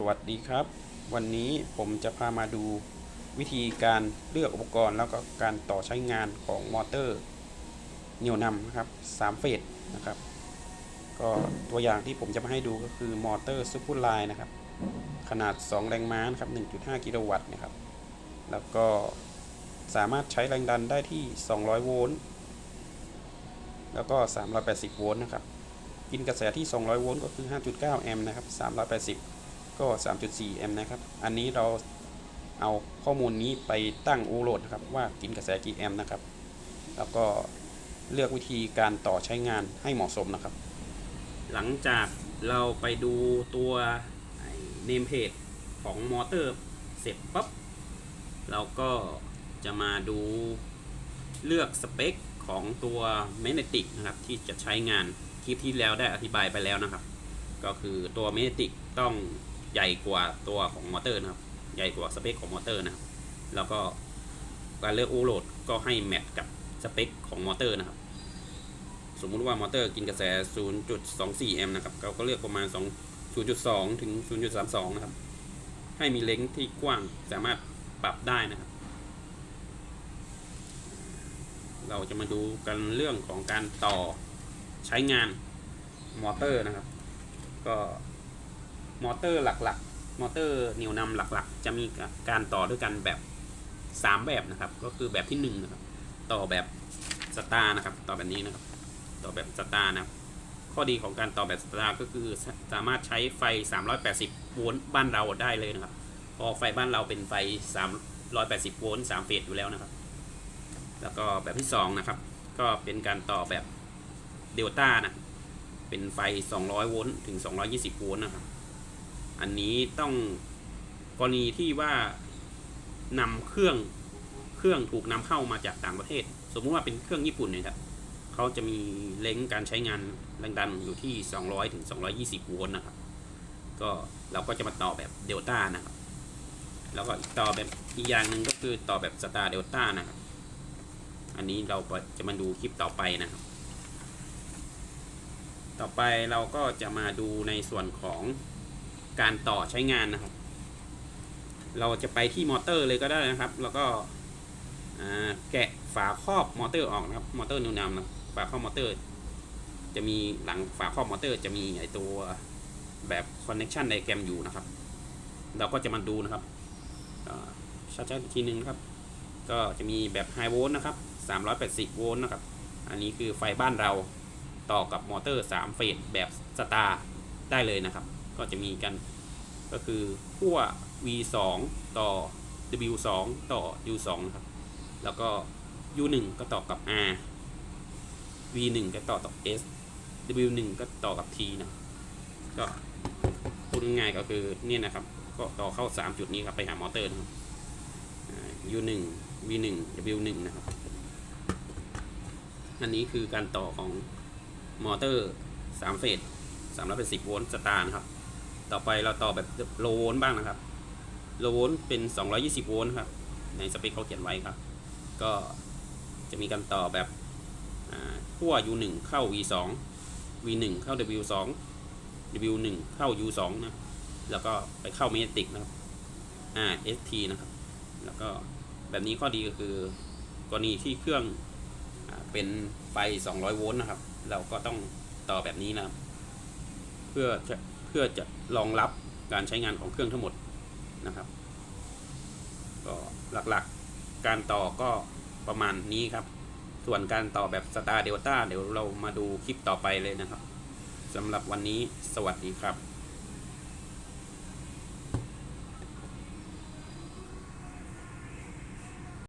สวัสดีครับ วันนี้ผมจะพามาดูวิธีการเลือกอุปกรณ์ แล้วก็การต่อใช้งานของมอเตอร์เหนี่ยวนำนะครับสามเฟสนะครับ ก็ตัวอย่างที่ผมจะมาให้ดูก็คือมอเตอร์ซูเปอร์ไลน์นะครับ ขนาด 2 แรงม้านะครับ 1.5 กิโลวัตต์นะครับ แล้วก็สามารถใช้แรงดันได้ที่ 200 โวลต์แล้วก็ 380 โวลต์นะครับ กินกระแสที่ 200 โวลต์ก็คือ 5.9 แอมป์นะครับ 380 ก็ 3.4 แอมป์นะครับ อันนี้เราเอาข้อมูลนี้ไปตั้งโอโหลดนะครับว่ากินกระแสกี่แอมป์นะครับ แล้วก็เลือกวิธีการต่อใช้งานให้เหมาะสมนะครับ หลังจากเราไปดูตัวเนมเพจของมอเตอร์เสร็จปั๊บเราก็จะมาดูเลือกสเปคของตัวแมกเนติกนะครับที่จะใช้งานคลิปที่แล้วได้อธิบายไปแล้วนะครับ ก็คือตัวแมกเนติกต้อง ใหญ่กว่าตัวของมอเตอร์นะครับ ใหญ่กว่าสเปคของมอเตอร์นะครับ แล้วก็การเลือกโอโหลดก็ให้แมทกับสเปคของมอเตอร์นะครับ สมมุติว่ามอเตอร์กินกระแส 0.24 แอมป์นะครับ เราก็เลือกประมาณ 2 0.2 ถึง 0.32 นะครับ ให้มีเลนส์ที่กว้างสามารถปรับได้นะครับ เราจะมาดูกันเรื่องของการต่อใช้งานมอเตอร์นะครับ ก็ มอเตอร์หลักๆ มอเตอร์เหนี่ยวนำหลักๆ จะมีการต่อด้วยกันแบบ 3 แบบนะครับ ก็คือแบบที่1นะครับต่อแบบสตาร์นะครับ ต่อแบบนี้นะครับ ต่อแบบสตาร์นะครับ ข้อดีของการต่อแบบสตาร์ก็คือสามารถใช้ไฟ 380 โวลต์บ้านเราได้เลยนะครับ พอไฟบ้านเราเป็นไฟ 380 โวลต์3เฟสอยู่แล้วนะครับ แล้วก็แบบที่2นะครับ ก็เป็นการต่อแบบเดลต้านะ เป็นไฟ 200 โวลต์ถึง 220 โวลต์นะครับ อันนี้ต้องกรณีที่ว่านำเครื่องเครื่องถูกนำเข้ามาจากต่างประเทศ สมมุติว่าเป็นเครื่องญี่ปุ่นเนี่ยครับเขาจะมีเล้งการใช้งานแรงดันอยู่ที่ 200ถึง220 โวลต์นะครับ ก็เราก็จะมาต่อแบบเดลต้านะครับ แล้วก็อีกต่อแบบอีกอย่างหนึ่งก็คือต่อแบบสตาร์เดลต้านะครับ อันนี้เราจะมาดูคลิปต่อไปนะครับ ต่อไปเราก็จะมาดูในส่วนของ การต่อใช้งานนะครับ เราจะไปที่มอเตอร์เลยก็ได้นะครับ แล้วก็แกะฝาครอบมอเตอร์ออกนะครับ มอเตอร์นิวนำนะฝาครอบมอเตอร์ จะมีหลังฝาครอบมอเตอร์จะมีไอตัวแบบคอนเน c t ชันไดแกรมอยู่นะครับ เราก็จะมาดูนะครับชัดๆอีกทีหนึ่งครับก็จะมีแบบไฮโวลต์นะครับ380โวลต์นะครับ อันนี้คือไฟบ้านเราต่อกับมอเตอร์ 3 เฟสแบบสตาร์ได้เลยนะครับ ก็จะมีกัน ก็คือขั้ว V2 ต่อ W2 ต่อ U2 ครับ แล้วก็ U1 ก็ต่อกับ R V1 ก็ต่อกับ S W1 ก็ต่อกับ T นะก็พูดง่ายๆก็คือเนี่ยนะครับ ก็ต่อเข้า 3 จุดนี้ครับไปหามอเตอร์นะครับ U1 V1 W1 นะครับ อันนี้คือการต่อของมอเตอร์3เฟส380โวลต์สตาร์นะครับ ต่อไปเราต่อแบบโลโวลต์บ้างนะครับโลโวลต์เป็น 220 โวลต์ครับในสเปคเขาเขียนไว้ครับ ก็จะมีการต่อแบบขั้ว U1 เข้า V2 V1 เข้า W2 W1 เข้า U2 นะแล้วก็ไปเข้าเมติกนะครับ RST นะครับ แล้วก็แบบนี้ข้อดีก็คือกรณีที่เครื่องเป็นไฟ 200 โวลต์นะครับ เราก็ต้องต่อแบบนี้นะครับ เพื่อ เพื่อจะรองรับการใช้งานของเครื่องทั้งหมดนะครับก็หลักๆการต่อก็ประมาณนี้ครับ ส่วนการต่อแบบสตาร์เดลต้าเดี๋ยวเรามาดูคลิปต่อไปเลยนะครับสำหรับวันนี้สวัสดีครับ